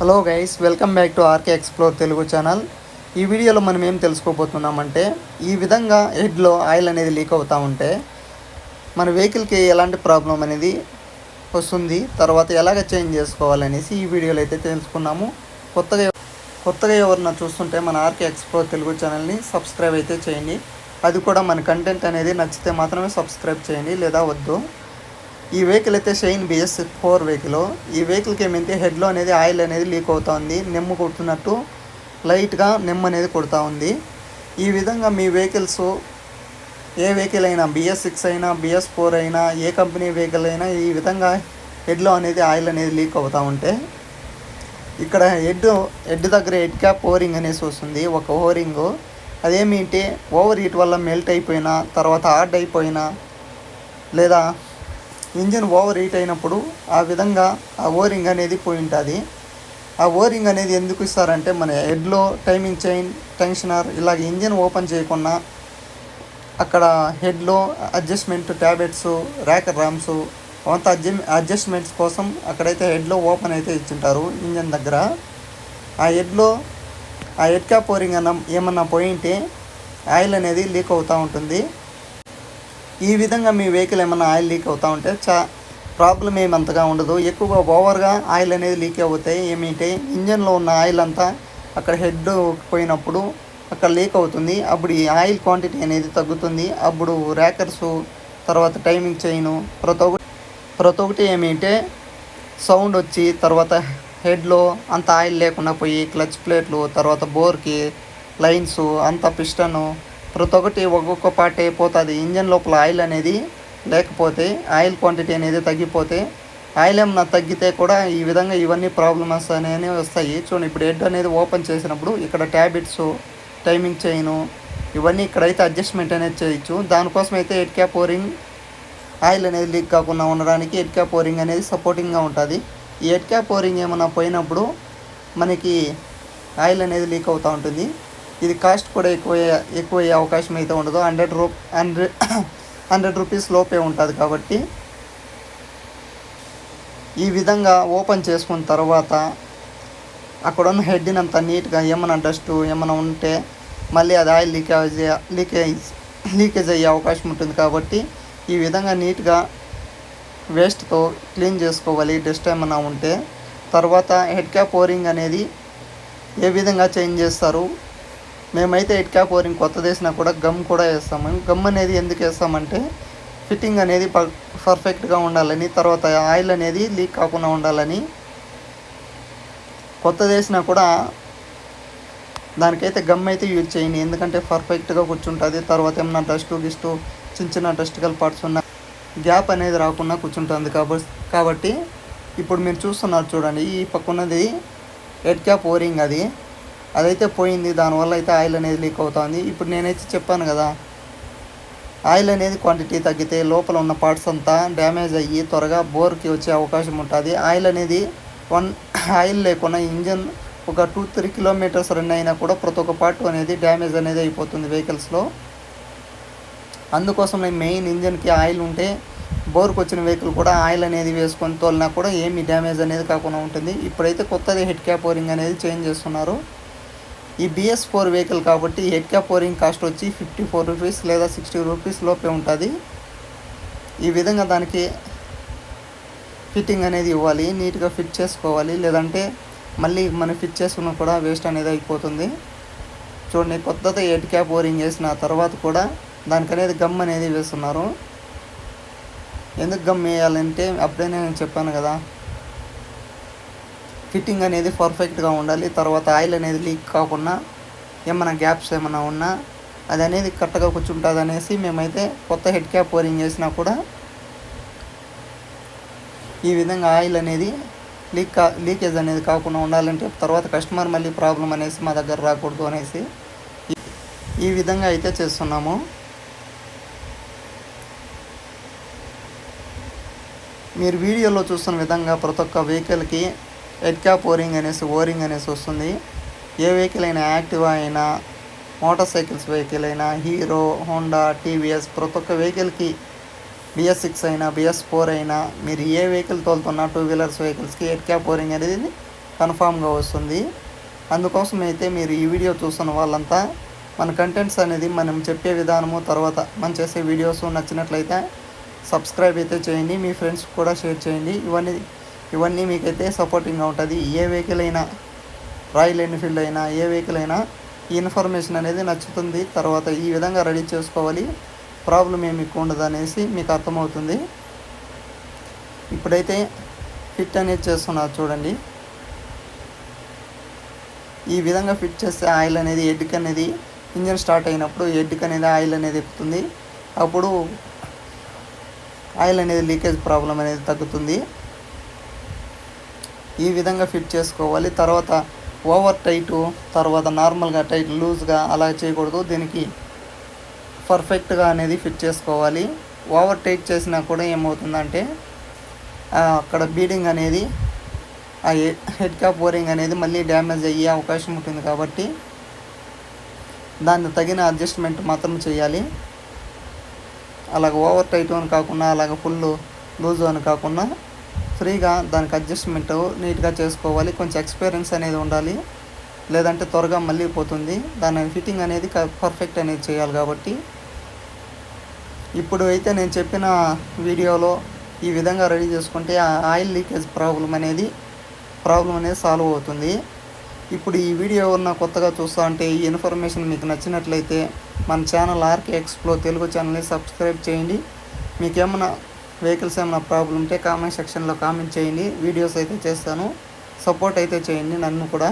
Hello guys welcome back to RK explore Telugu channel. ఈ వీడియోలో మనం ఏం తెలుసుకోబోతున్నామంటే ఈ విధంగా హెడ్లో ఆయిల్ అనేది లీక్ అవుతూ ఉంటే మన వెహికల్కి ఎలాంటి ప్రాబ్లం అనేది వస్తుంది తర్వాత ఎలాగ చేంజ్ చేసుకోవాలనేసి ఈ వీడియోలో అయితే తెలుసుకున్నాము. కొత్తగా కొత్తగా ఎవరన్నా చూస్తుంటే మన ఆర్కే ఎక్స్ప్లోర్ తెలుగు ఛానల్ని సబ్స్క్రైబ్ అయితే చేయండి. అది కూడా మన కంటెంట్ అనేది నచ్చితే మాత్రమే సబ్స్క్రైబ్ చేయండి లేదా వద్దు. ఈ వెహికల్ అయితే షైన్ బిఎస్ ఫోర్ వెహికల్ ఈ వెహికల్కి ఏమైతే హెడ్లో అనేది ఆయిల్ అనేది లీక్ అవుతుంది నెమ్ము కొడుతున్నట్టు లైట్గా నెమ్ము అనేది కొడుతూ ఉంది. ఈ విధంగా మీ వెహికల్స్ ఏ వెహికల్ అయినా బిఎస్ సిక్స్ అయినా బిఎస్ ఫోర్ అయినా ఏ కంపెనీ వెహికల్ అయినా ఈ విధంగా హెడ్లో అనేది ఆయిల్ అనేది లీక్ అవుతూ ఉంటే ఇక్కడ హెడ్ హెడ్ దగ్గర హెడ్ క్యాప్ ఓరింగ్ అనేసి వస్తుంది. ఒక ఓరింగ్ అదేమిటి ఓవర్ హీట్ వల్ల మెల్ట్ అయిపోయినా తర్వాత హార్డ్ అయిపోయినా లేదా ఇంజిన్ ఓవర్ హీట్ అయినప్పుడు ఆ విధంగా ఆ ఓరింగ్ అనేది పోయి ఉంటుంది. ఆ ఓరింగ్ అనేది ఎందుకు ఇస్తారంటే మన హెడ్లో టైమింగ్ చైన్ టెన్షనర్ ఇలాగ ఇంజిన్ ఓపెన్ చేయకుండా అక్కడ హెడ్లో అడ్జస్ట్మెంట్ ట్యాబ్లెట్స్ ర్యాకర్ ర్యామ్స్ అంత అడ్జ అడ్జస్ట్మెంట్స్ కోసం అక్కడైతే హెడ్లో ఓపెన్ అయితే ఇచ్చింటారు ఇంజన్ దగ్గర. ఆ హెడ్లో ఆ హెడ్ క్యాప్ ఓరింగ్ అన్న ఏమన్నా పోయింటే ఆయిల్ అనేది లీక్ అవుతూ ఉంటుంది. ఈ విధంగా మీ వెహికల్ ఏమైనా ఆయిల్ లీక్ అవుతూ ఉంటే చా ప్రాబ్లం ఏమంతగా ఉండదు. ఎక్కువగా ఓవర్గా ఆయిల్ అనేది లీక్ అవుతాయి ఏమిటి? ఇంజన్లో ఉన్న ఆయిల్ అంతా అక్కడ హెడ్ పోయినప్పుడు అక్కడ లీక్ అవుతుంది. అప్పుడు ఈ ఆయిల్ క్వాంటిటీ అనేది తగ్గుతుంది. అప్పుడు ర్యాకర్స్ తర్వాత టైమింగ్ చైను ప్రతి ఒక్కటి ప్రతి ఒక్కటి ఏమిటంటే సౌండ్ వచ్చి తర్వాత హెడ్లో అంత ఆయిల్ లేకుండా పోయి క్లచ్ ప్లేట్లు తర్వాత బోర్కి లైన్స్ అంత పిస్టను ప్రతి ఒక్కటి ఒక్కొక్క పార్ట్ అయిపోతుంది ఇంజన్ లోపల ఆయిల్ అనేది లేకపోతే ఆయిల్ క్వాంటిటీ అనేది తగ్గిపోతే ఆయిల్ ఏమన్నా తగ్గితే కూడా ఈ విధంగా ఇవన్నీ ప్రాబ్లమ్స్ అనేవి వస్తాయి. చూడండి ఇప్పుడు హెడ్ అనేది ఓపెన్ చేసినప్పుడు ఇక్కడ ట్యాబ్లెట్స్ టైమింగ్ చైను ఇవన్నీ ఇక్కడైతే అడ్జస్ట్మెంట్ అనేది చేయొచ్చు. దానికోసం అయితే head cap O ring oil అనేది లీక్ కాకుండా ఉండడానికి హెడ్ క్యాప్ ఓరింగ్ అనేది సపోర్టింగ్గా ఉంటుంది. ఈ హెడ్ క్యాప్ ఓరింగ్ ఏమైనా పోయినప్పుడు మనకి ఆయిల్ అనేది లీక్ అవుతూ ఉంటుంది. ఇది కాస్ట్ కూడా ఎక్కువ ఎక్కువ అయ్యే అవకాశం అయితే ఉండదు. హండ్రెడ్ రూ హండ్రెడ్ హండ్రెడ్ రూపీస్ లోపే ఉంటుంది కాబట్టి ఈ విధంగా ఓపెన్ చేసుకున్న తర్వాత అక్కడ ఉన్న హెడ్ని అంత నీట్గా ఏమైనా డస్ట్ ఏమైనా ఉంటే మళ్ళీ అది ఆయిల్ లీకేజ్ లీకేజ్ లీకేజ్ అయ్యే అవకాశం ఉంటుంది కాబట్టి ఈ విధంగా నీట్గా వేస్ట్తో క్లీన్ చేసుకోవాలి. డస్ట్ ఏమైనా ఉంటే తర్వాత హెడ్ క్యాప్ ఓరింగ్ అనేది ఏ విధంగా చేంజ్ చేస్తారు? మేమైతే హెడ్ క్యాప్ ఓరింగ్ కొత్త వేసినా కూడా గమ్ కూడా వేస్తాము గమ్ అనేది ఎందుకు వేస్తామంటే ఫిట్టింగ్ అనేది పర్ఫెక్ట్గా ఉండాలని తర్వాత ఆయిల్ అనేది లీక్ కాకుండా ఉండాలని కొత్త వేసినా కూడా దానికైతే గమ్ అయితే యూజ్ చేయండి. ఎందుకంటే పర్ఫెక్ట్గా కూర్చుంటుంది. తర్వాత ఏమన్నా డస్ట్ గిస్ట్ చిన్న చిన్న డస్టికల్ పార్ట్స్ ఉన్న గ్యాప్ అనేది రాకుండా కూర్చుంటుంది కాబట్టి కాబట్టి ఇప్పుడు మీరు చూస్తున్నారు చూడండి. ఈ పక్కన్నది హెడ్ క్యాప్ ఓరింగ్ అది. అదైతే పోయింది దానివల్ల అయితే ఆయిల్ అనేది లీక్ అవుతుంది. ఇప్పుడు నేనైతే చెప్పాను కదా ఆయిల్ అనేది క్వాంటిటీ తగ్గితే లోపల ఉన్న పార్ట్స్ అంతా డ్యామేజ్ అయ్యి త్వరగా బోర్కి వచ్చే అవకాశం ఉంటుంది. ఆయిల్ అనేది వన్ ఆయిల్ లేకుండా ఇంజన్ ఒక టూ త్రీ కిలోమీటర్స్ రన్ అయినా కూడా ప్రతి ఒక్క పార్ట్ అనేది డ్యామేజ్ అనేది అయిపోతుంది వెహికల్స్లో. అందుకోసం మెయిన్ ఇంజన్కి ఆయిల్ ఉంటే బోర్కి వచ్చిన వెహికల్ కూడా ఆయిల్ అనేది వేసుకొని తోలినా కూడా ఏమి డ్యామేజ్ అనేది కాకుండా ఉంటుంది. ఇప్పుడైతే కొత్తది హెడ్ క్యాప్ ఓరింగ్ అనేది చేంజ్ చేస్తున్నారు. ఈ బిఎస్ ఫోర్ వెహికల్ కాబట్టి head cap O ring cost వచ్చి ఫిఫ్టీ ఫోర్ రూపీస్ లేదా సిక్స్టీ రూపీస్ లోపే ఉంటుంది. ఈ విధంగా దానికి ఫిట్టింగ్ అనేది ఇవ్వాలి నీట్గా ఫిట్ చేసుకోవాలి. లేదంటే మళ్ళీ మనం ఫిట్ చేసుకున్నా కూడా వేస్ట్ అనేది అయిపోతుంది. చూడండి కొత్తగా హెడ్ క్యాప్ ఓరింగ్ వేసిన తర్వాత కూడా దానికి అనేది గమ్ అనేది వేస్తున్నారు. ఎందుకు గమ్ వేయాలంటే అప్పుడే నేను చెప్పాను కదా ఫిట్టింగ్ అనేది పర్ఫెక్ట్గా ఉండాలి. తర్వాత ఆయిల్ అనేది లీక్ కాకుండా ఏమైనా గ్యాప్స్ ఏమైనా ఉన్నా అది అనేది కరెక్ట్గా కూర్చుంటుంది అనేసి మేమైతే కొత్త హెడ్ క్యాప్ ఓరింగ్ చేసినా కూడా ఈ విధంగా ఆయిల్ అనేది లీక్ కా లీకేజ్ అనేది కాకుండా ఉండాలంటే తర్వాత కస్టమర్ మళ్ళీ ప్రాబ్లం అనేసి మా దగ్గర రాకూడదు అనేసి ఈ విధంగా అయితే చేస్తున్నాము. మీరు వీడియోలో చూస్తున్న విధంగా ప్రతి ఒక్క వెహికల్కి హెడ్ క్యాప్ ఓరింగ్ అనేసి ఓరింగ్ అనేసి వస్తుంది. ఏ వెహికల్ అయినా యాక్టివా అయినా మోటార్ సైకిల్స్ వెహికల్ అయినా హీరో హోండా టీవీఎస్ ప్రతి ఒక్క వెహికల్కి బిఎస్ సిక్స్ అయినా బిఎస్ ఫోర్ అయినా మీరు ఏ వెహికల్ తోలుతున్నా టూ వీలర్స్ వెహికల్స్కి హెడ్ క్యాప్ ఓరింగ్ అనేది కన్ఫామ్గా వస్తుంది. అందుకోసం అయితే మీరు ఈ వీడియో చూస్తున్న వాళ్ళంతా మన కంటెంట్స్ అనేది మనం చెప్పే విధానము తర్వాత మనం చేసే వీడియోస్ నచ్చినట్లయితే సబ్స్క్రైబ్ అయితే చేయండి మీ ఫ్రెండ్స్ కూడా షేర్ చేయండి. ఇవన్నీ ఇవన్నీ మీకైతే సపోర్టింగ్గా ఉంటుంది. ఏ వెహికల్ అయినా రాయల్ ఎన్ఫీల్డ్ అయినా ఏ వెహికల్ అయినా ఈ ఇన్ఫర్మేషన్ అనేది నచ్చుతుంది. తర్వాత ఈ విధంగా రెడీ చేసుకోవాలి. ప్రాబ్లం ఏమి ఎక్కువ ఉండదు అనేసి మీకు అర్థమవుతుంది. ఇప్పుడైతే ఫిట్ అనేది చేస్తున్నారు చూడండి. ఈ విధంగా ఫిట్ చేస్తే ఆయిల్ అనేది హెడ్కి అనేది ఇంజన్ స్టార్ట్ అయినప్పుడు హెడ్కి అనేది ఆయిల్ అనేది ఎక్కుతుంది. అప్పుడు ఆయిల్ అనేది లీకేజ్ ప్రాబ్లం అనేది తగ్గుతుంది. ఈ విధంగా ఫిట్ చేసుకోవాలి. తర్వాత ఓవర్ టైటు తర్వాత నార్మల్గా టైట్ లూజ్గా అలా చేయకూడదు. దీనికి పర్ఫెక్ట్గా అనేది ఫిట్ చేసుకోవాలి. ఓవర్ టైట్ చేసినా కూడా ఏమవుతుందంటే అక్కడ బీడింగ్ అనేది ఆ హెడ్ క్యాప్ ఓరింగ్ అనేది మళ్ళీ డ్యామేజ్ అయ్యే అవకాశం ఉంటుంది కాబట్టి దాన్ని తగిన అడ్జస్ట్మెంట్ మాత్రం చేయాలి. అలాగ ఓవర్ టైట్ అని కాకుండా అలాగ ఫుల్ లూజ్ అని కాకుండా ఫ్రీగా దానికి అడ్జస్ట్మెంట్ నీట్గా చేసుకోవాలి. కొంచెం ఎక్స్పీరియన్స్ అనేది ఉండాలి. లేదంటే త్వరగా మళ్ళీ పోతుంది. దాని ఫిట్టింగ్ అనేది పర్ఫెక్ట్ అనేది చేయాలి కాబట్టి. ఇప్పుడు అయితే నేను చెప్పిన వీడియోలో ఈ విధంగా రెడీ చేసుకుంటే ఆ ఆయిల్ లీకేజ్ ప్రాబ్లం అనేది ప్రాబ్లం అనేది సాల్వ్ అవుతుంది. ఇప్పుడు ఈ వీడియో ఉన్న కొత్తగా చూస్తా అంటే ఈ ఇన్ఫర్మేషన్ మీకు నచ్చినట్లయితే మన ఛానల్ ఆర్కే ఎక్స్ప్లో తెలుగు ఛానల్ని సబ్స్క్రైబ్ చేయండి. మీకేమైనా వెహికల్స్ ఏమైనా ప్రాబ్లం ఉంటే కామెంట్ సెక్షన్లో కామెంట్ చేయండి. వీడియోస్ అయితే చేస్తాను. సపోర్ట్ అయితే చేయండి నన్ను కూడా.